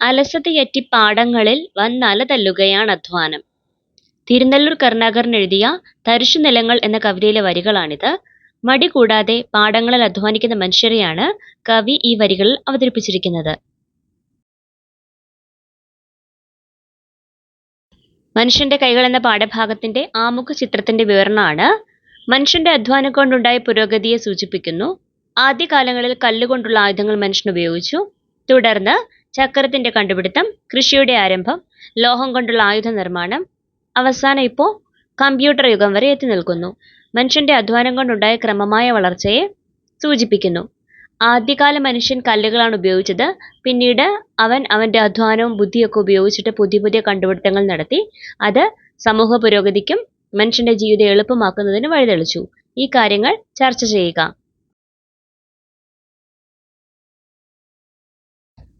അലസതയറ്റി പാടങ്ങളിൽ വന്നലതല്ലുകയാണധ്വാനം. തിരുനെല്ലൂർ കരുണാകരൻ എഴുതിയ തരിശുനിലങ്ങൾ എന്ന കവിതയിലെ വരികളാണിത്. മടി കൂടാതെ പാടങ്ങളിൽ അധ്വാനിക്കുന്ന മനുഷ്യരെയാണ് കവി ഈ വരികളിൽ അവതരിപ്പിച്ചിരിക്കുന്നത്. മനുഷ്യന്റെ കൈകൾ എന്ന പാഠഭാഗത്തിന്റെ ആമുഖ ആമുഖചിത്രത്തിന്റെ വിവരണമാണ്. മനുഷ്യന്റെ അധ്വാനം കൊണ്ടുണ്ടായ പുരോഗതിയെ സൂചിപ്പിക്കുന്നു. ആദ്യകാലങ്ങളിൽ കല്ലുകൊണ്ടുള്ള ആയുധങ്ങൾ മനുഷ്യൻ ഉപയോഗിച്ചു. തുടർന്ന് ചക്രത്തിന്റെ കണ്ടുപിടുത്തം കൃഷിയുടെ ആരംഭം, ലോഹം കൊണ്ടുള്ള ആയുധ നിർമ്മാണം അവസാനം ഇപ്പോ കമ്പ്യൂട്ടർ യുഗം വരെ എത്തി നിൽക്കുന്നു മനുഷ്യന്റെ അധ്വാനം കൊണ്ടുണ്ടായ ക്രമമായ വളർച്ചയെ സൂചിപ്പിക്കുന്നു. ആദ്യകാല മനുഷ്യൻ കല്ലുകളാണ് ഉപയോഗിച്ചത്. പിന്നീട് അവൻ അവന്റെ അധ്വാനവും ബുദ്ധിയൊക്കെ ഉപയോഗിച്ചിട്ട് പുതിയ പുതിയ കണ്ടുപിടുത്തങ്ങൾ നടത്തി. അത് സമൂഹ പുരോഗതിക്കും മനുഷ്യന്റെ ജീവിതം എളുപ്പമാക്കുന്നതിനും വഴിതെളിച്ചു. ഈ കാര്യങ്ങൾ ചർച്ച ചെയ്യുക.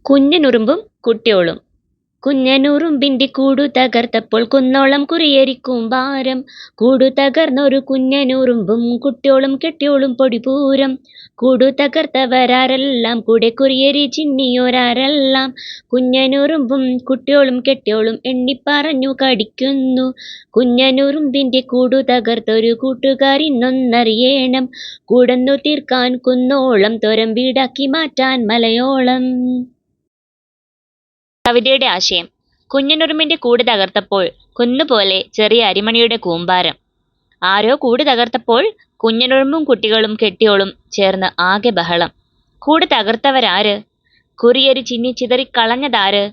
കുഞ്ഞനുറുമ്പും കുട്ടിയോളും കുഞ്ഞനുറുമ്പിന്റെ കൂടു തകർത്തപ്പോൾ കുന്നോളം ഭാരം കൂടു തകർന്നൊരു കുഞ്ഞനുറുമ്പും കുട്ടിയോളും കെട്ടിയോളും പൊടിപൂരം. കൂടു തകർത്തവരാരെല്ലാം കൂടെ കുറിയരി ചിന്നിയോരാരെല്ലാം. കുഞ്ഞനുറുമ്പും കുട്ടിയോളും കെട്ടിയോളും എണ്ണിപ്പറഞ്ഞു കടിക്കുന്നു. കുഞ്ഞനുറുമ്പിന്റെ കൂടു തകർത്തൊരു കൂട്ടുകാരിന്നൊന്നറിയേണം. കൂടന്നു തീർക്കാൻ കുന്നോളം തൊരം വീടാക്കി മാറ്റാൻ മലയോളം. കവിതയുടെ ആശയം കുഞ്ഞനുറുമ്പിന്റെ കൂട് തകർത്തപ്പോൾ കുന്നുപോലെ ചെറിയ അരിമണിയുടെ കൂമ്പാരം. ആരോ കൂട് തകർത്തപ്പോൾ കുഞ്ഞനുറുമ്പും കുട്ടികളും കെട്ടിയോളും ചേർന്ന് ആകെ ബഹളം. കൂട് തകർത്തവരാര്? കുറിയരി ചിന്നി ചിതറിക്കളഞ്ഞതാര്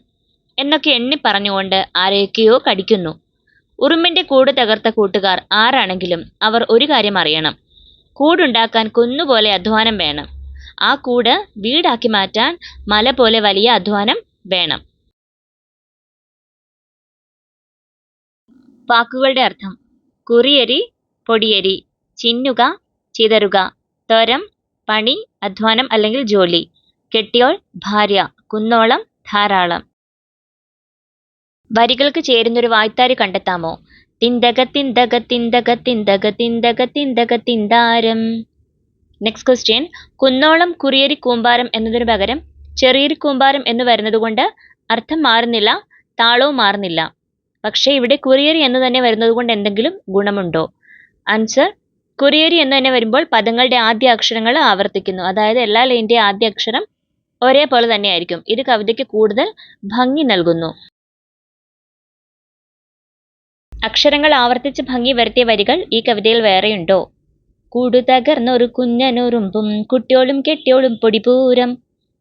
എന്നൊക്കെ എണ്ണി പറഞ്ഞുകൊണ്ട് ആരെയൊക്കെയോ കടിക്കുന്നു. ഉറുമ്പിന്റെ കൂട് തകർത്ത കൂട്ടുകാർ ആരാണെങ്കിലും അവർ ഒരു കാര്യം അറിയണം. കൂടുണ്ടാക്കാൻ കുന്നുപോലെ അധ്വാനം വേണം. ആ കൂട് വീടാക്കി മാറ്റാൻ മല പോലെ വലിയ അധ്വാനം വേണം. വാക്കുകളുടെ അർത്ഥം. കുറിയരി പൊടിയരി ചിന്നുക ചിതറുക ത്വരം പണി അധ്വാനം അല്ലെങ്കിൽ ജോലി. കെട്ടിയോൾ ഭാര്യ കുന്നോളം ധാരാളം. വരികൾക്ക് ചേരുന്നൊരു വായ്ത്താരി കണ്ടെത്താമോ? തിന്തക തിന്തക തിന്തക തിന്തക തിന്തക തിന്തക തിന്താരം നെക്സ്റ്റ് ക്വസ്റ്റ്യൻ കുന്നോളം കുറിയരി കൂമ്പാരം എന്നതിനു പകരം ചെറിയരി കൂമ്പാരം എന്ന് വരുന്നതുകൊണ്ട് അർത്ഥം മാറുന്നില്ല താളവും മാറുന്നില്ല. പക്ഷേ ഇവിടെ കുറിയറി എന്ന് തന്നെ വരുന്നത് കൊണ്ട് എന്തെങ്കിലും ഗുണമുണ്ടോ? ആൻസർ കുറിയറി എന്ന് തന്നെ വരുമ്പോൾ പദങ്ങളുടെ ആദ്യ അക്ഷരങ്ങൾ ആവർത്തിക്കുന്നു. അതായത് എല്ലാ ലൈന്റെ ആദ്യ അക്ഷരം ഒരേപോലെ തന്നെയായിരിക്കും ഇത് കവിതയ്ക്ക് കൂടുതൽ ഭംഗി നൽകുന്നു. അക്ഷരങ്ങൾ ആവർത്തിച്ച് ഭംഗി വരുത്തിയ വരികൾ ഈ കവിതയിൽ വേറെയുണ്ടോ കൂടു തകർന്നൊരു കുഞ്ഞനുറുമ്പും കുട്ടിയോളും കെട്ടിയോളും പൊടിപൂരം.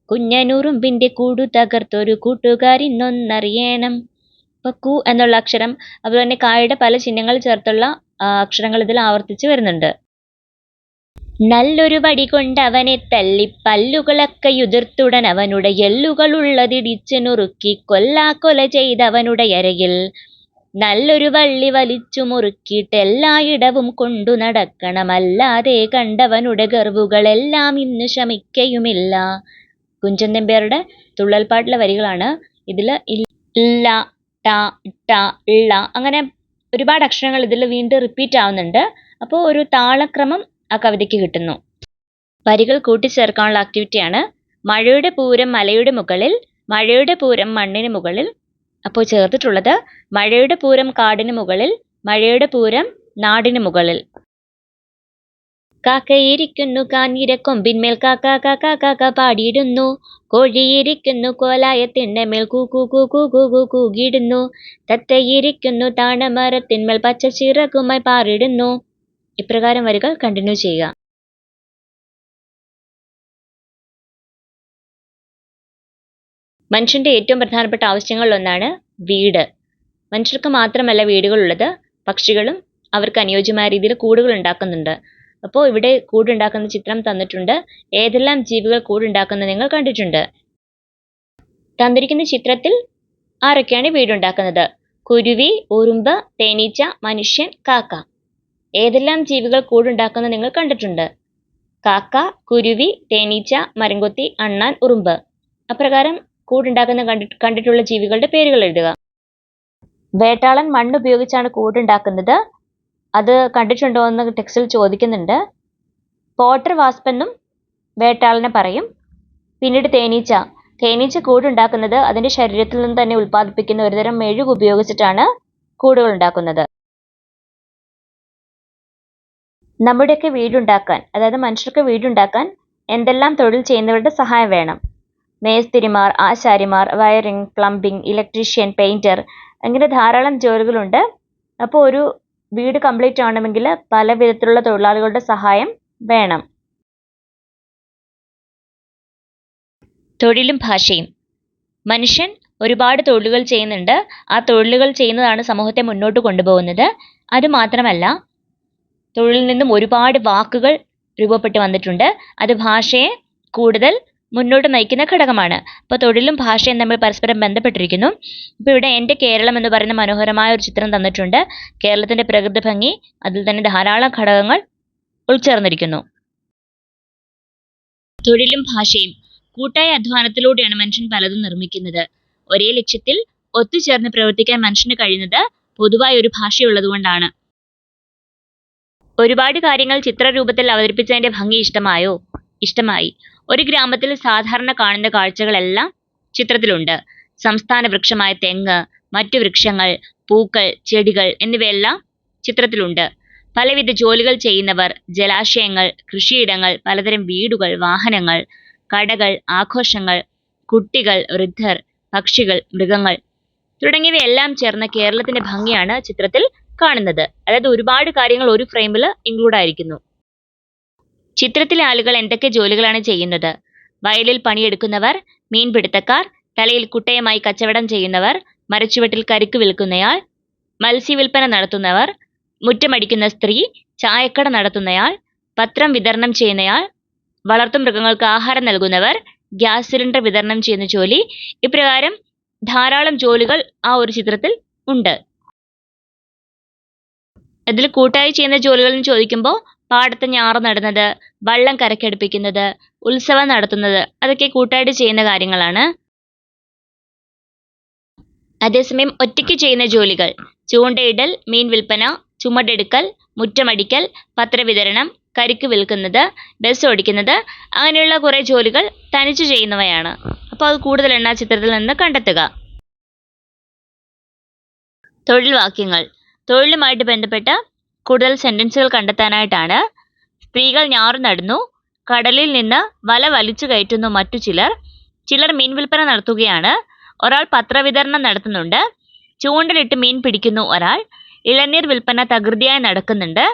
കുഞ്ഞനുറുമ്പിന്റെ കൂടു തകർത്തൊരു കൂട്ടുകാരിന്നൊന്നറിയേണം. ഇപ്പൊ കു എന്നുള്ള അക്ഷരം അതുപോലെ തന്നെ കായുടെ പല ചിഹ്നങ്ങൾ ചേർത്തുള്ള അക്ഷരങ്ങൾ ഇതിൽ ആവർത്തിച്ച് വരുന്നുണ്ട്. നല്ലൊരു വടി കൊണ്ടവനെ തല്ലി പല്ലുകളൊക്കെ എതിർത്തുടൻ അവനുടെ എല്ലുകളുള്ളതിടിച്ച് നുറുക്കി കൊല്ലാക്കൊല ചെയ്തവനുടെ അരയിൽ നല്ലൊരു വള്ളി വലിച്ചു മുറുക്കിയിട്ട് എല്ലായിടവും കൊണ്ടു നടക്കണമല്ലാതെ കണ്ടവനുടെ ഗർവുകളെല്ലാം ഇന്ന് ശമിക്കയുമില്ല. കുഞ്ചൻ നമ്പ്യാരുടെ തുള്ളൽപ്പാട്ടിലെ വരികളാണ് ഇതിൽ ഇല്ല. ട ട ള അങ്ങനെ ഒരുപാട് അക്ഷരങ്ങൾ ഇതിൽ വീണ്ടും റിപ്പീറ്റ് ആവുന്നുണ്ട്. അപ്പോൾ ഒരു താളക്രമം ആ കവിതയ്ക്ക് കിട്ടുന്നു. വരികൾ കൂട്ടിച്ചേർക്കാനുള്ള ആക്ടിവിറ്റിയാണ് മഴയുടെ പൂരം മലയുടെ മുകളിൽ മഴയുടെ പൂരം മണ്ണിന് മുകളിൽ. അപ്പോൾ ചേർത്തിട്ടുള്ളത് മഴയുടെ പൂരം കാടിന് മുകളിൽ മഴയുടെ പൂരം നാടിന് മുകളിൽ. കാക്കയിരിക്കുന്നു കാഞ്ഞിരക്കൊമ്പിന്മേൽ കാക്ക കാക്ക കാക്ക പാടിയിടുന്നു. കോഴിയിരിക്കുന്നു കോലായത്തിന്റെ മേൽ കൂക്കു കൂക്കു കൂകു കൂ കൂ കൂകിയിടുന്നു. തത്തയിരിക്കുന്നു താണമരത്തിന്മേൽ പച്ച ചിറകുമായി പാറിടുന്നു ഇപ്രകാരം വരികൾ കണ്ടിന്യൂ ചെയ്യുക. മനുഷ്യന്റെ ഏറ്റവും പ്രധാനപ്പെട്ട ആവശ്യങ്ങളിലൊന്നാണ് വീട്. മനുഷ്യർക്ക് മാത്രമല്ല വീടുകളുള്ളത് പക്ഷികളും അവർക്ക് അനുയോജ്യമായ രീതിയിൽ കൂടുകൾ ഉണ്ടാക്കുന്നുണ്ട്. അപ്പോൾ ഇവിടെ കൂടുണ്ടാക്കുന്ന ചിത്രം തന്നിട്ടുണ്ട്. ഏതെല്ലാം ജീവികൾ കൂടുണ്ടാക്കുന്നത് നിങ്ങൾ കണ്ടിട്ടുണ്ട്. തന്നിരിക്കുന്ന ചിത്രത്തിൽ ആരൊക്കെയാണ് വീടുണ്ടാക്കുന്നത്? കുരുവി ഉറുമ്പ് തേനീച്ച മനുഷ്യൻ കാക്ക. ഏതെല്ലാം ജീവികൾ കൂടുണ്ടാക്കുന്നത് നിങ്ങൾ കണ്ടിട്ടുണ്ട്? കാക്ക കുരുവി തേനീച്ച മരംകൊത്തി അണ്ണാൻ ഉറുമ്പ്. അപ്രകാരം കൂടുണ്ടാക്കുന്ന കണ്ടി കണ്ടിട്ടുള്ള ജീവികളുടെ പേരുകൾ എഴുതുക. വേട്ടാളൻ മണ്ണ് ഉപയോഗിച്ചാണ് കൂടുണ്ടാക്കുന്നത്. അത് കണ്ടിട്ടുണ്ടോ എന്ന് ടെക്സ്റ്റിൽ ചോദിക്കുന്നുണ്ട്. പോട്ടർ വാസ്പെന്നും വേട്ടാളനെ പറയും. പിന്നീട് തേനീച്ച. തേനീച്ച കൂടുണ്ടാക്കുന്നത് അതിന്റെ ശരീരത്തിൽ നിന്ന് തന്നെ ഉൽപ്പാദിപ്പിക്കുന്ന ഒരുതരം മെഴുക് ഉപയോഗിച്ചിട്ടാണ് കൂടുകൾ ഉണ്ടാക്കുന്നത് നമ്മുടെയൊക്കെ വീടുണ്ടാക്കാൻ അതായത് മനുഷ്യർക്ക് വീടുണ്ടാക്കാൻ എന്തെല്ലാം തൊഴിൽ ചെയ്യുന്നവരുടെ സഹായം വേണം. മേസ്തിരിമാർ ആശാരിമാർ വയറിംഗ് പ്ലംബിംഗ് ഇലക്ട്രീഷ്യൻ പെയിന്റർ അങ്ങനെ ധാരാളം ജോലികളുണ്ട്. അപ്പോൾ ഒരു വീട് കംപ്ലീറ്റ് ആവണമെങ്കിൽ പല വിധത്തിലുള്ള തൊഴിലാളികളുടെ സഹായം വേണം. തൊഴിലും ഭാഷയും. മനുഷ്യൻ ഒരുപാട് തൊഴിലുകൾ ചെയ്യുന്നുണ്ട്. ആ തൊഴിലുകൾ ചെയ്യുന്നതാണ് സമൂഹത്തെ മുന്നോട്ട് കൊണ്ടുപോകുന്നത്. അതുമാത്രമല്ല തൊഴിലിൽ നിന്നും ഒരുപാട് വാക്കുകൾ രൂപപ്പെട്ടു വന്നിട്ടുണ്ട്. അത് ഭാഷയെ കൂടുതൽ മുന്നോട്ട് നയിക്കുന്ന ഘടകമാണ്. അപ്പോൾ തൊഴിലും ഭാഷയും തമ്മിൽ പരസ്പരം ബന്ധപ്പെട്ടിരിക്കുന്നു. ഇപ്പോൾ ഇവിടെ എന്റെ കേരളം എന്ന് പറയുന്ന മനോഹരമായ ഒരു ചിത്രം തന്നിട്ടുണ്ട്. കേരളത്തിന്റെ പ്രകൃതി ഭംഗി അതിൽ തന്നെ ധാരാളം ഘടകങ്ങൾ ഉൾച്ചേർന്നിരിക്കുന്നു. തൊഴിലും ഭാഷയും കൂട്ടായ അധ്വാനത്തിലൂടെയാണ് മനുഷ്യൻ പലതും നിർമ്മിക്കുന്നത്. ഒരേ ലക്ഷ്യത്തിൽ ഒത്തുചേർന്ന് പ്രവർത്തിക്കാൻ മനുഷ്യന് കഴിയുന്നത് പൊതുവായ ഒരു ഭാഷയുള്ളതുകൊണ്ടാണ് ഒരുപാട് കാര്യങ്ങൾ ചിത്രരൂപത്തിൽ അവതരിപ്പിച്ചതിന്റെ ഭംഗി ഇഷ്ടമായോ? ഇഷ്ടമായി. ഒരു ഗ്രാമത്തിൽ സാധാരണ കാണുന്ന കാഴ്ചകളെല്ലാം ചിത്രത്തിലുണ്ട്. സംസ്ഥാന വൃക്ഷമായ തെങ്ങ് മറ്റു വൃക്ഷങ്ങൾ പൂക്കൾ ചെടികൾ എന്നിവയെല്ലാം ചിത്രത്തിലുണ്ട്. പലവിധ ജോലികൾ ചെയ്യുന്നവർ ജലാശയങ്ങൾ കൃഷിയിടങ്ങൾ പലതരം വീടുകൾ വാഹനങ്ങൾ കടകൾ ആഘോഷങ്ങൾ കുട്ടികൾ വൃദ്ധർ പക്ഷികൾ മൃഗങ്ങൾ തുടങ്ങിയവയെല്ലാം ചേർന്ന കേരളത്തിന്റെ ഭംഗിയാണ് ചിത്രത്തിൽ കാണുന്നത്. അതായത് ഒരുപാട് കാര്യങ്ങൾ ഒരു ഫ്രെയിമിൽ ഇൻക്ലൂഡ് ആയിരിക്കുന്നു. ചിത്രത്തിലെ ആളുകൾ എന്തൊക്കെ ജോലികളാണ് ചെയ്യുന്നത്? വയലിൽ പണിയെടുക്കുന്നവർ മീൻപിടുത്തക്കാർ തലയിൽ കുട്ടയമായി കച്ചവടം ചെയ്യുന്നവർ മരച്ചുവട്ടിൽ കരിക്ക് വിൽക്കുന്നയാൾ മത്സ്യവിൽപ്പന നടത്തുന്നവർ മുറ്റമടിക്കുന്ന സ്ത്രീ ചായക്കട നടത്തുന്നയാൾ പത്രം വിതരണം ചെയ്യുന്നയാൾ വളർത്തുമൃഗങ്ങൾക്ക് ആഹാരം നൽകുന്നവർ ഗ്യാസ് സിലിണ്ടർ വിതരണം ചെയ്യുന്ന ജോലി ഇപ്രകാരം ധാരാളം ജോലികൾ ആ ഒരു ചിത്രത്തിൽ ഉണ്ട്. അതിൽ കൂട്ടായി ചെയ്യുന്ന ജോലികൾ എന്ന് ചോദിക്കുമ്പോൾ പാടത്ത് ഞാറ് നടുന്നത് വള്ളം കരക്കടുപ്പിക്കുന്നത് ഉത്സവം നടത്തുന്നത് അതൊക്കെ കൂട്ടായിട്ട് ചെയ്യുന്ന കാര്യങ്ങളാണ്. അതേസമയം ഒറ്റയ്ക്ക് ചെയ്യുന്ന ജോലികൾ ചൂണ്ടയിടൽ മീൻ വിൽപ്പന ചുമടെടുക്കൽ മുറ്റമടിക്കൽ പത്രവിതരണം കരിക്ക് വിൽക്കുന്നത് ബസ് ഓടിക്കുന്നത് അങ്ങനെയുള്ള കുറേ ജോലികൾ തനിച്ചു ചെയ്യുന്നവയാണ്. അപ്പോൾ അത് കൂടുതൽ എണ്ണ ചിത്രത്തിൽ നിന്ന് കണ്ടെത്തുക. തൊഴിൽ വാക്യങ്ങൾ. തൊഴിലുമായിട്ട് ബന്ധപ്പെട്ട കൂടുതൽ സെന്റൻസുകൾ കണ്ടെത്താനായിട്ടാണ്. സ്ത്രീകൾ ഞാറു നടന്നു. കടലിൽ നിന്ന് വല വലിച്ചു കയറ്റുന്നു മറ്റു ചിലർ. ചിലർ മീൻ വിൽപ്പന നടത്തുകയാണ്. ഒരാൾ പത്രവിതരണം നടത്തുന്നുണ്ട്. ചൂണ്ടലിട്ട് മീൻ പിടിക്കുന്നു ഒരാൾ. ഇളനീർ വിൽപ്പന തകൃതിയായി നടക്കുന്നുണ്ട്.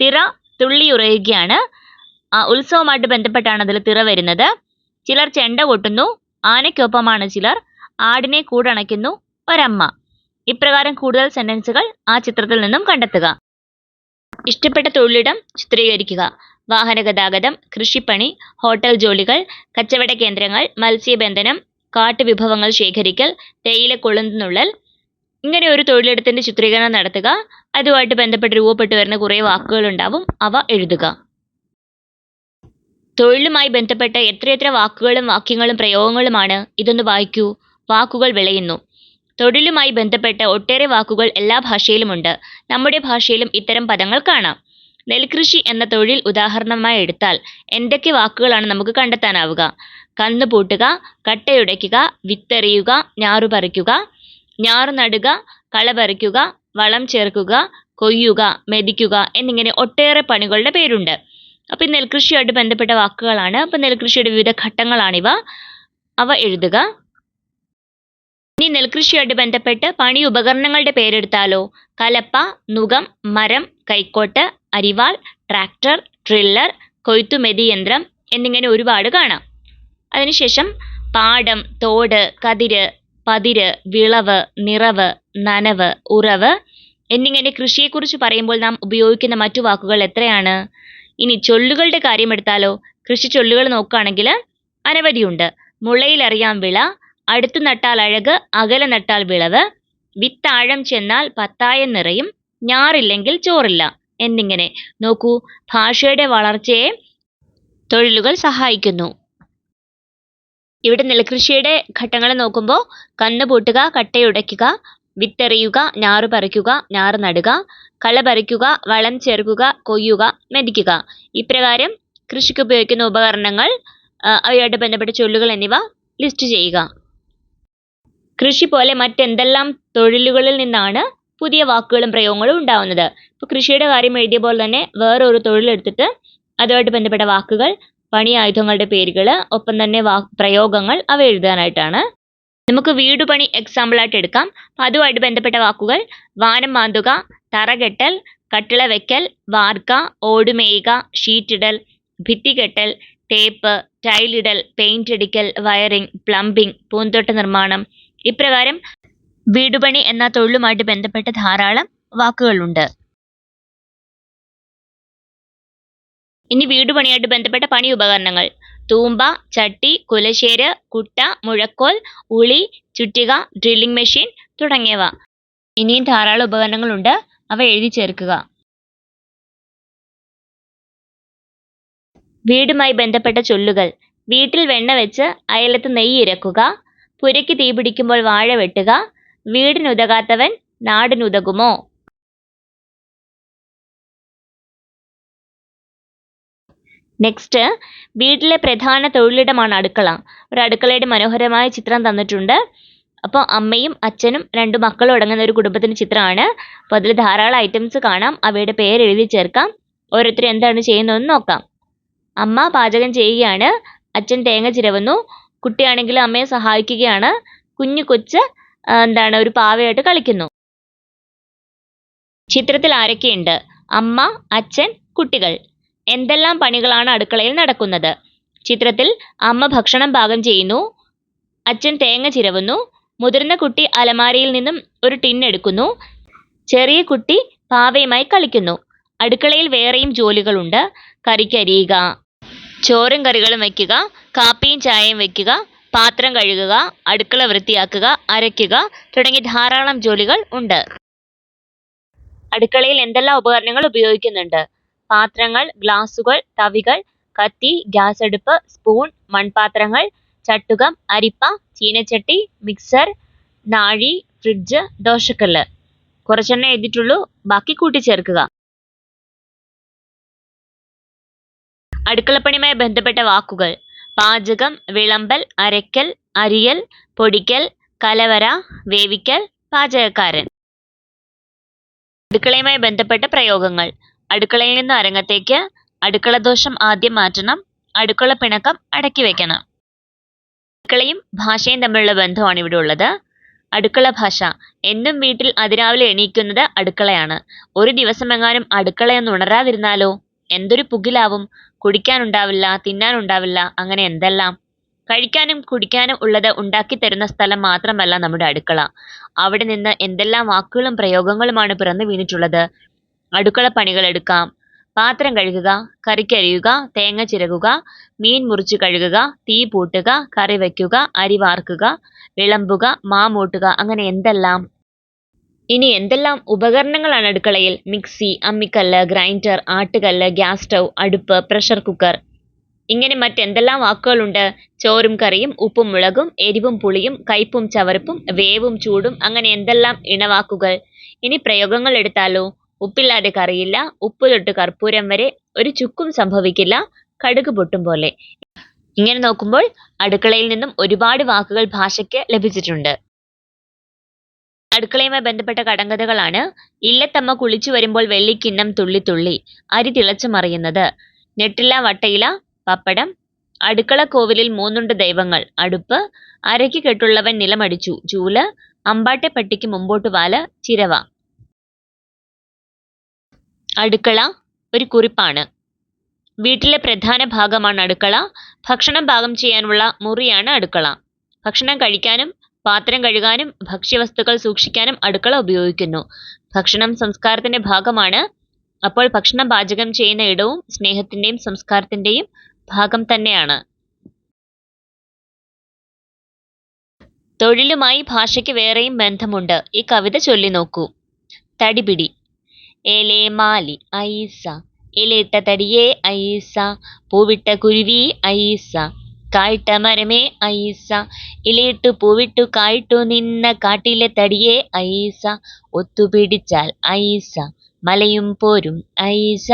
തിറ തുള്ളിയുറയുകയാണ്. ഉത്സവമായിട്ട് ബന്ധപ്പെട്ടാണ് അതിൽ തിറ വരുന്നത്. ചിലർ ചെണ്ട കൊട്ടുന്നു. ആനയ്ക്കൊപ്പമാണ് ചിലർ. ആടിനെ കൂടണയ്ക്കുന്നു ഒരമ്മ. ഇപ്രകാരം കൂടുതൽ സെന്റൻസുകൾ ആ ചിത്രത്തിൽ നിന്നും കണ്ടെത്തുക. ഇഷ്ടപ്പെട്ട തൊഴിലിടം ചിത്രീകരിക്കുക. വാഹനഗതാഗതം കൃഷിപ്പണി ഹോട്ടൽ ജോലികൾ കച്ചവട കേന്ദ്രങ്ങൾ മത്സ്യബന്ധനം കാട്ടുവിഭവങ്ങൾ ശേഖരിക്കൽ തേയില കൊളുന്നുള്ളൽ ഇങ്ങനെ ഒരു തൊഴിലിടത്തിന്റെ ചിത്രീകരണം നടത്തുക. അതുമായിട്ട് ബന്ധപ്പെട്ട് രൂപപ്പെട്ടു വരുന്ന കുറേ വാക്കുകൾ ഉണ്ടാവും. അവ എഴുതുക. തൊഴിലുമായി ബന്ധപ്പെട്ട എത്രയെത്ര വാക്കുകളും വാക്യങ്ങളും പ്രയോഗങ്ങളുമാണ്. ഇതൊന്ന് വായിക്കൂ. വാക്കുകൾ വിളയുന്നു. തൊഴിലുമായി ബന്ധപ്പെട്ട ഒട്ടേറെ വാക്കുകൾ എല്ലാ ഭാഷയിലുമുണ്ട്. നമ്മുടെ ഭാഷയിലും ഇത്തരം പദങ്ങൾ കാണാം. നെൽകൃഷി എന്ന തൊഴിൽ ഉദാഹരണമായി എടുത്താൽ എന്തൊക്കെ വാക്കുകളാണ് നമുക്ക് കണ്ടെത്താനാവുക? കന്നുപൂട്ടുക, കട്ടയുടയ്ക്കുക വിത്തെറിയുക ഞാറു പറിക്കുക ഞാറു നടുക കള പറിക്കുക വളം ചേർക്കുക കൊയ്യുക മെതിക്കുക എന്നിങ്ങനെ ഒട്ടേറെ പണികളുടെ പേരുണ്ട്. അപ്പോൾ ഈ നെൽകൃഷിയുമായിട്ട് ബന്ധപ്പെട്ട വാക്കുകളാണ്. അപ്പോൾ നെൽകൃഷിയുടെ വിവിധ ഘട്ടങ്ങളാണിവ. അവ എഴുതുക. ഇനി നെൽകൃഷിയായിട്ട് ബന്ധപ്പെട്ട് പണി ഉപകരണങ്ങളുടെ പേരെടുത്താലോ? കലപ്പ നുകം മരം കൈക്കോട്ട് അരിവാൾ ട്രാക്ടർ ട്രില്ലർ കൊയ്ത്തുമെതി യന്ത്രം എന്നിങ്ങനെ ഒരുപാട് കാണാം. അതിനുശേഷം പാടം തോട് കതിര് പതിര് വിളവ് നിറവ് നനവ് ഉറവ് എന്നിങ്ങനെ കൃഷിയെക്കുറിച്ച് പറയുമ്പോൾ നാം ഉപയോഗിക്കുന്ന മറ്റു വാക്കുകൾ എത്രയാണ്? ഇനി ചൊല്ലുകളുടെ കാര്യമെടുത്താലോ കൃഷി ചൊല്ലുകൾ നോക്കുകയാണെങ്കിൽ അനവധിയുണ്ട് മുളയിലറിയാം വിള അടുത്തു നട്ടാൽ അഴക് അകലെ നട്ടാൽ വിളവ് വിത്താഴം ചെന്നാൽ പത്തായം നിറയും ഞാറില്ലെങ്കിൽ ചോറില്ല. എന്നിങ്ങനെ നോക്കൂ ഭാഷയുടെ വളർച്ചയെ തൊഴിലുകൾ സഹായിക്കുന്നു. ഇവിടെ നെൽകൃഷിയുടെ ഘട്ടങ്ങൾ നോക്കുമ്പോൾ കന്ന് പൂട്ടുക കട്ടയുടയ്ക്കുക വിത്തെറിയുക ഞാറ് പറിക്കുക ഞാറ് നടുക കള പറിക്കുക വളം ചേർക്കുക കൊയ്യുക മെതിക്കുക. ഇപ്രകാരം കൃഷിക്ക് ഉപയോഗിക്കുന്ന ഉപകരണങ്ങൾ അവയുമായിട്ട് ബന്ധപ്പെട്ട ചൊല്ലുകൾ എന്നിവ ലിസ്റ്റ് ചെയ്യുക. കൃഷി പോലെ മറ്റെന്തെല്ലാം തൊഴിലുകളിൽ നിന്നാണ് പുതിയ വാക്കുകളും പ്രയോഗങ്ങളും ഉണ്ടാവുന്നത്. ഇപ്പോൾ കൃഷിയുടെ കാര്യം എഴുതിയ പോലെ തന്നെ വേറൊരു തൊഴിലെടുത്തിട്ട് അതുമായിട്ട് ബന്ധപ്പെട്ട വാക്കുകൾ പണി ആയുധങ്ങളുടെ പേരുകൾ ഒപ്പം തന്നെ വാ പ്രയോഗങ്ങൾ അവ എഴുതാനായിട്ടാണ്. നമുക്ക് വീടുപണി എക്സാമ്പിൾ ആയിട്ട് എടുക്കാം. അതുമായിട്ട് ബന്ധപ്പെട്ട വാക്കുകൾ വാനം മാന്തുക തറകെട്ടൽ കട്ടിള വെക്കൽ വാർക്ക ഓടുമേയുക ഷീറ്റിടൽ ഭിത്തികെട്ടൽ ടേപ്പ് ടൈലിടൽ പെയിന്റ് അടിക്കൽ വയറിംഗ് പ്ലംബിംഗ് പൂന്തോട്ട നിർമ്മാണം ഇപ്രകാരം വീടുപണി എന്ന തൊഴിലുമായിട്ട് ബന്ധപ്പെട്ട ധാരാളം വാക്കുകളുണ്ട്. ഇനി വീടുപണിയായിട്ട് ബന്ധപ്പെട്ട പണി ഉപകരണങ്ങൾ. തൂമ്പ ചട്ടി കുലശേര് കുട്ട മുഴക്കോൽ ഉളി ചുറ്റിക ഡ്രില്ലിംഗ് മെഷീൻ തുടങ്ങിയവ. ഇനിയും ധാരാളം ഉപകരണങ്ങളുണ്ട്. അവ എഴുതി ചേർക്കുക. വീടുമായി ബന്ധപ്പെട്ട ചൊല്ലുകൾ. വീട്ടിൽ വെണ്ണ വെച്ച് അയലത്ത് നെയ്യ് ഇരക്കുക. പുരയ്ക്ക് തീ പിടിക്കുമ്പോൾ വാഴ വെട്ടുക. വീടിനുതകാത്തവൻ നാടിനുതകുമോ? നെക്സ്റ്റ് വീട്ടിലെ പ്രധാന തൊഴിലിടമാണ് അടുക്കള. ഒരു അടുക്കളയുടെ മനോഹരമായ ചിത്രം തന്നിട്ടുണ്ട്. അപ്പോൾ അമ്മയും അച്ഛനും രണ്ട് മക്കളും അടങ്ങുന്ന ഒരു കുടുംബത്തിന്റെ ചിത്രമാണ്. അപ്പോൾ അതിൽ ധാരാളം ഐറ്റംസ് കാണാം. അവയുടെ പേര് എഴുതി ചേർക്കാം. ഓരോരുത്തരും എന്താണ് ചെയ്യുന്നതെന്ന് നോക്കാം. അമ്മ പാചകം ചെയ്യുകയാണ്. അച്ഛൻ തേങ്ങ ചിരവുന്നു. കുട്ടിയാണെങ്കിൽ അമ്മയെ സഹായിക്കുകയാണ്. കുഞ്ഞു കൊച്ച് എന്താണ് ഒരു പാവയായിട്ട് കളിക്കുന്നു. ചിത്രത്തിൽ ആരൊക്കെയുണ്ട്? അമ്മ അച്ഛൻ കുട്ടികൾ. എന്തെല്ലാം പണികളാണ് അടുക്കളയിൽ നടക്കുന്നത്? ചിത്രത്തിൽ അമ്മ ഭക്ഷണം പാകം ചെയ്യുന്നു. അച്ഛൻ തേങ്ങ ചിരവുന്നു. മുതിർന്ന കുട്ടി അലമാരയിൽ നിന്നും ഒരു ടിൻ എടുക്കുന്നു. ചെറിയ കുട്ടി പാവയുമായി കളിക്കുന്നു. അടുക്കളയിൽ വേറെയും ജോലികളുണ്ട്. കറിക്കരിയുക ചോറും കറികളും വയ്ക്കുക കാപ്പിയും ചായയും വയ്ക്കുക പാത്രം കഴുകുക അടുക്കള വൃത്തിയാക്കുക അരയ്ക്കുക തുടങ്ങി ധാരാളം ജോലികൾ ഉണ്ട്. അടുക്കളയിൽ എന്തെല്ലാം ഉപകരണങ്ങൾ ഉപയോഗിക്കുന്നുണ്ട്? പാത്രങ്ങൾ ഗ്ലാസുകൾ തവികൾ കത്തി ഗ്യാസ് അടുപ്പ് സ്പൂൺ മൺപാത്രങ്ങൾ ചട്ടുകം അരിപ്പ ചീനച്ചട്ടി മിക്സർ നാഴി ഫ്രിഡ്ജ് ദോശക്കല്ല്. കുറച്ചെണ്ണേ എഴുതിയിട്ടുള്ളൂ ബാക്കി കൂട്ടിച്ചേർക്കുക അടുക്കളപ്പണിയുമായി ബന്ധപ്പെട്ട വാക്കുകൾ. പാചകം വിളമ്പൽ അരയ്ക്കൽ അരിയൽ പൊടിക്കൽ കലവറ, വേവിക്കൽ പാചകക്കാരൻ. അടുക്കളയുമായി ബന്ധപ്പെട്ട പ്രയോഗങ്ങൾ. അടുക്കളയിൽ നിന്ന് അരങ്ങത്തേക്ക് അടുക്കള ദോഷം ആദ്യം മാറ്റണം അടുക്കള പിണക്കം അടക്കി വെക്കണം. അടുക്കളയും ഭാഷയും തമ്മിലുള്ള ബന്ധമാണ് ഇവിടെ ഉള്ളത്. അടുക്കള ഭാഷ. എന്നും വീട്ടിൽ അതിരാവിലെ എണീക്കുന്നത് അടുക്കളയാണ്. ഒരു ദിവസമെങ്ങാനും അടുക്കളയൊന്ന് ഉണരാതിരുന്നാലോ? എന്തൊരു പുകിലാവും. കുടിക്കാനുണ്ടാവില്ല തിന്നാനുണ്ടാവില്ല അങ്ങനെ എന്തെല്ലാം? കഴിക്കാനും കുടിക്കാനും ഉള്ളത് ഉണ്ടാക്കി തരുന്ന സ്ഥലം മാത്രമല്ല നമ്മുടെ അടുക്കള. അവിടെ നിന്ന് എന്തെല്ലാം വാക്കുകളും പ്രയോഗങ്ങളുമാണ് പിറന്നു വീണിട്ടുള്ളത്? അടുക്കള പണികൾ എടുക്കാം. പാത്രം കഴുകുക കറിക്കരിയുക തേങ്ങ ചിരകുക മീൻ മുറിച്ച് കഴുകുക തീ പൂട്ടുക കറി വയ്ക്കുക അരി വാർക്കുക വിളമ്പുക മാമൂട്ടുക അങ്ങനെ എന്തെല്ലാം? ഇനി എന്തെല്ലാം ഉപകരണങ്ങളാണ് അടുക്കളയിൽ? മിക്സി അമ്മിക്കല്ല് ഗ്രൈൻഡർ ആട്ടുകല്ല് ഗ്യാസ് സ്റ്റൗ അടുപ്പ് പ്രഷർ കുക്കർ. ഇങ്ങനെ മറ്റെന്തെല്ലാം വാക്കുകളുണ്ട്? ചോറും കറിയും ഉപ്പും മുളകും എരിവും പുളിയും കയ്പും ചവറുപ്പും വേവും ചൂടും അങ്ങനെ എന്തെല്ലാം ഇണവാക്കുകൾ? ഇനി പ്രയോഗങ്ങൾ എടുത്താലോ? ഉപ്പില്ലാതെ കറിയില്ല ഉപ്പ് തൊട്ട് കർപ്പൂരം വരെ ഒരു ചുക്കും സംഭവിക്കില്ല കടുക് പൊട്ടും പോലെ. ഇങ്ങനെ നോക്കുമ്പോൾ അടുക്കളയിൽ നിന്നും ഒരുപാട് വാക്കുകൾ ഭാഷയ്ക്ക് ലഭിച്ചിട്ടുണ്ട്. അടുക്കളയുമായി ബന്ധപ്പെട്ട കടങ്കഥകളാണ് ഇല്ലത്തമ്മ കുളിച്ചു വരുമ്പോൾ വെള്ളിക്കിണ്ണം തുള്ളി തുള്ളി അരി തിളച്ചു മറിയുന്നത്. നെട്ടില വട്ടയില പപ്പടം. അടുക്കള കോവിലിൽ മൂന്നുണ്ട് ദൈവങ്ങൾ. അടുപ്പ്. അരയ്ക്ക് കെട്ടുള്ളവൻ നിലമടിച്ചു. ചൂൽ. അമ്പാട്ടെ പട്ടിക്ക് മുമ്പോട്ട് വാല. ചിരവ. അടുക്കള ഒരു കുറിപ്പാണ്. വീട്ടിലെ പ്രധാന ഭാഗമാണ് അടുക്കള. ഭക്ഷണം പാകം ചെയ്യാനുള്ള മുറിയാണ് അടുക്കള. ഭക്ഷണം കഴിക്കാനും പാത്രം കഴുകാനും ഭക്ഷ്യവസ്തുക്കൾ സൂക്ഷിക്കാനും അടുക്കള ഉപയോഗിക്കുന്നു. ഭക്ഷണം സംസ്കാരത്തിന്റെ ഭാഗമാണ്. അപ്പോൾ ഭക്ഷണം പാചകം ചെയ്യുന്ന ഇടവും സ്നേഹത്തിന്റെയും സംസ്കാരത്തിന്റെയും ഭാഗം തന്നെയാണ്. തൊഴിലുമായി ഭാഷയ്ക്ക് വേറെയും ബന്ധമുണ്ട്. ഈ കവിത ചൊല്ലി നോക്കൂ. തടിപിടി. ഏലേ മാലി ഐസ. ഇലയിട്ട തടിയേ ഐസ. പൂവിട്ട കുരുവി ഐസ. കായിട്ട മരമേ ഐസ. ഇലയിട്ടു പൂവിട്ടു കായിട്ടു നിന്ന കാട്ടിലെ തടിയേ ഐസ. ഒത്തുപിടിച്ചാൽ ഐസ. മലയും പോരും ഐസ.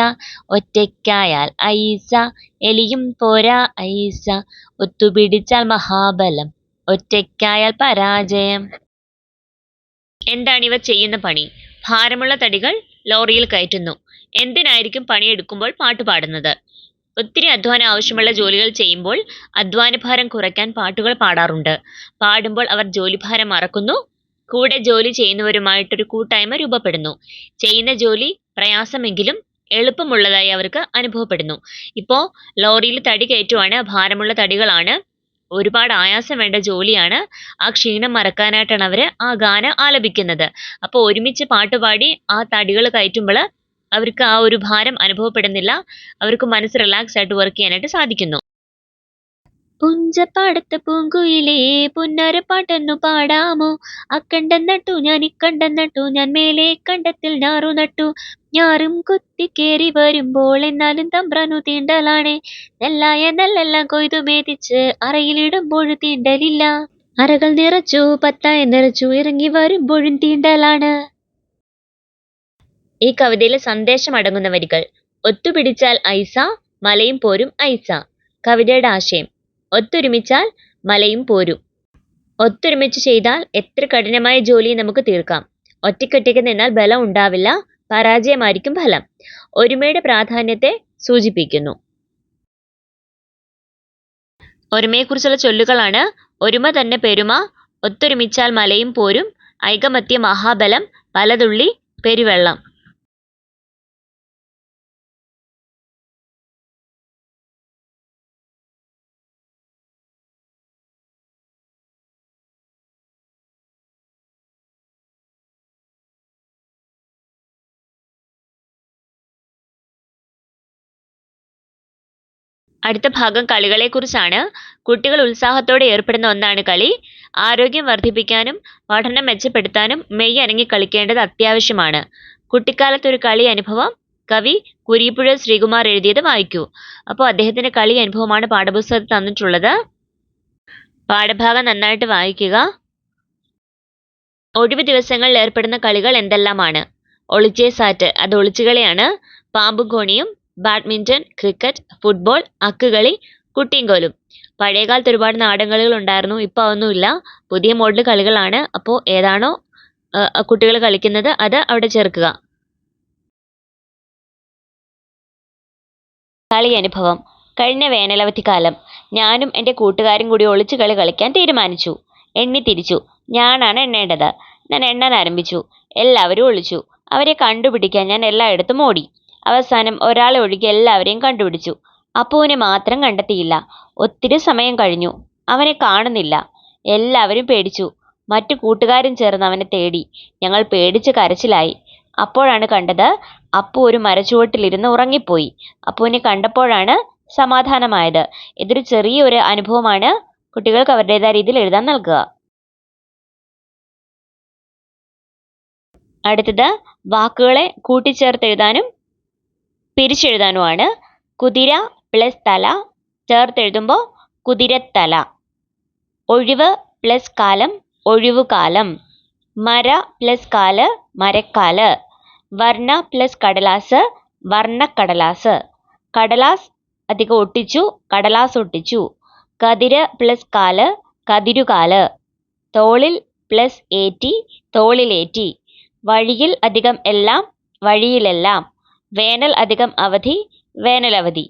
ഒറ്റയ്ക്കായാൽ ഐസ. എലിയും പോരാ ഐസ. ഒത്തുപിടിച്ചാൽ മഹാബലം. ഒറ്റയ്ക്കായാൽ പരാജയം. എന്താണ് ഇവ ചെയ്യുന്ന പണി? ഭാരമുള്ള തടികൾ ലോറിയിൽ കയറ്റുന്നു. എന്തിനായിരിക്കും പണിയെടുക്കുമ്പോൾ പാട്ട് പാടുന്നത് ഒത്തിരി അധ്വാനം ആവശ്യമുള്ള ജോലികൾ ചെയ്യുമ്പോൾ അധ്വാനഭാരം കുറയ്ക്കാൻ പാട്ടുകൾ പാടാറുണ്ട്. പാടുമ്പോൾ അവർ ജോലിഭാരം മറക്കുന്നു. കൂടെ ജോലി ചെയ്യുന്നവരുമായിട്ടൊരു കൂട്ടായ്മ രൂപപ്പെടുന്നു. ചെയ്യുന്ന ജോലി പ്രയാസമെങ്കിലും എളുപ്പമുള്ളതായി അവർക്ക് അനുഭവപ്പെടുന്നു. ഇപ്പോൾ ലോറിയിൽ തടി കയറ്റുവാണ് ഭാരമുള്ള തടികളാണ്. ഒരുപാട് ആയാസം വേണ്ട ജോലിയാണ്. ആ ക്ഷീണം മറക്കാനായിട്ടാണ് അവർ ആ ഗാനം ആലപിക്കുന്നത്. അപ്പോൾ ഒരുമിച്ച് പാട്ടുപാടി ആ തടികൾ കയറ്റുമ്പോൾ അവർക്ക് ആ ഒരു ഭാരം അനുഭവപ്പെടുന്നില്ല. അവർക്ക് മനസ്സ് റിലാക്സ് ആയിട്ട് വർക്ക് ചെയ്യാനായിട്ട് സാധിക്കുന്നു. പുഞ്ചപ്പാടത്ത് പൂങ്കുയിലേ പുന്നരപ്പാട്ടെന്നു പാടാമോ? അക്കണ്ടം നട്ടു ഞാൻ ഇക്കണ്ടം നട്ടു ഞാൻ മേലെ കണ്ടത്തിൽ ഞാറു നട്ടു ഞാറും കുത്തി കയറി വരുമ്പോൾ എന്നാലും തമ്പ്രാനു തീണ്ടലാണേ. നെല്ലായ നെല്ലെല്ലാം കൊയ്തു മേതിച്ച് അറയിലിടുമ്പോൾ തീണ്ടലില്ല. അറകൾ നിറച്ചു പത്തായ നിറച്ചു ഇറങ്ങി വരുമ്പോഴും തീണ്ടലാണ്. ഈ കവിതയിലെ സന്ദേശം അടങ്ങുന്ന വരികൾ. ഒത്തുപിടിച്ചാൽ ഐസ മലയും പോരും ഐസ. കവിതയുടെ ആശയം. ഒത്തൊരുമിച്ചാൽ മലയും പോരും. ഒത്തൊരുമിച്ച് ചെയ്താൽ എത്ര കഠിനമായ ജോലിയും നമുക്ക് തീർക്കാം. ഒറ്റയ്ക്കൊറ്റയ്ക്ക് നിന്നാൽ ബലം ഉണ്ടാവില്ല പരാജയമായിരിക്കും ഫലം. ഒരുമയുടെ പ്രാധാന്യത്തെ സൂചിപ്പിക്കുന്നു. ഒരുമയെക്കുറിച്ചുള്ള ചൊല്ലുകളാണ് ഒരുമ തന്നെ പെരുമ ഒത്തൊരുമിച്ചാൽ മലയും പോരും ഐകമത്യ മഹാബലം പലതുള്ളി പെരുവെള്ളം. അടുത്ത ഭാഗം കളികളെക്കുറിച്ചാണ്. കുട്ടികൾ ഉത്സാഹത്തോടെ ഏർപ്പെടുന്ന ഒന്നാണ് കളി. ആരോഗ്യം വർദ്ധിപ്പിക്കാനും പഠനം മെച്ചപ്പെടുത്താനും മെയ് അനങ്ങി കളിക്കേണ്ടത് അത്യാവശ്യമാണ്. കുട്ടിക്കാലത്ത് ഒരു കളി അനുഭവം. കവി കുരീപ്പുഴ ശ്രീകുമാർ എഴുതിയത് വായിക്കൂ. അപ്പോൾ അദ്ദേഹത്തിന്റെ കളി അനുഭവമാണ് പാഠപുസ്തകത്തിൽ തന്നിട്ടുള്ളത്. പാഠഭാഗം നന്നായിട്ട് വായിക്കുക. ഒഴിവ് ദിവസങ്ങളിൽ ഏർപ്പെടുന്ന കളികൾ എന്തെല്ലാമാണ്? ഒളിച്ചേ സാറ്റ് അത് ഒളിച്ചുകളിയാണ്. പാമ്പും കോണിയും ബാഡ്മിന്റൺ ക്രിക്കറ്റ് ഫുട്ബോൾ അക്കുകളി കുട്ടിയും പഴയകാലത്ത് ഒരുപാട് നാടൻകളികൾ ഉണ്ടായിരുന്നു ഇപ്പോൾ അതൊന്നുമില്ല. പുതിയ മോഡൽ കളികളാണ്. അപ്പോൾ ഏതാണോ കുട്ടികൾ കളിക്കുന്നത് അത് അവിടെ ചേർക്കുക. കളി അനുഭവം. കഴിഞ്ഞ വേനലവധിക്കാലം ഞാനും എന്റെ കൂട്ടുകാരും കൂടി ഒളിച്ചു കളി കളിക്കാൻ തീരുമാനിച്ചു. എണ്ണി തിരിച്ചു. ഞാനാണ് എണ്ണേണ്ടത്. ഞാൻ എണ്ണാൻ ആരംഭിച്ചു. എല്ലാവരും ഒളിച്ചു. അവരെ കണ്ടുപിടിക്കാൻ ഞാൻ എല്ലായിടത്തും ഓടി. അവസാനം ഒരാളെ ഒഴികെ എല്ലാവരെയും കണ്ടുപിടിച്ചു. അപ്പുവിനെ മാത്രം കണ്ടെത്തിയില്ല. ഒത്തിരി സമയം കഴിഞ്ഞു. അവനെ കാണുന്നില്ല. എല്ലാവരും പേടിച്ചു. മറ്റു കൂട്ടുകാരും ചേർന്ന് അവനെ തേടി. ഞങ്ങൾ പേടിച്ച് കരച്ചിലായി. അപ്പോഴാണ് കണ്ടത് അപ്പു ഒരു മരച്ചുവട്ടിലിരുന്ന് ഉറങ്ങിപ്പോയി. അപ്പുവിനെ കണ്ടപ്പോഴാണ് സമാധാനമായത്. ഇതൊരു ചെറിയൊരു അനുഭവമാണ്. കുട്ടികൾക്ക് അവരുടേതായ രീതിയിൽ എഴുതാൻ നൽകുക. അടുത്തത് വാക്കുകളെ കൂട്ടിച്ചേർത്ത് എഴുതാനും പിരിച്ചെഴുതാനുമാണ്. കുതിര പ്ലസ് തല ചേർത്തെഴുതുമ്പോൾ കുതിരത്തല. ഒഴിവ് പ്ലസ് കാലം ഒഴിവുകാലം. മര പ്ലസ് കാൽ മരക്കാൽ. വർണ പ്ലസ് കടലാസ് വർണക്കടലാസ്. കടലാസ് അധികം ഒട്ടിച്ചു കടലാസ് ഒട്ടിച്ചു. കതിര് പ്ലസ് കാൽ കതിരുകാൽ. തോളിൽ പ്ലസ് ഏറ്റി തോളിലേറ്റി. വഴിയിൽ അധികം എല്ലാം വഴിയിലെല്ലാം. വേനൽ അധികം അവധി വേനലവധി.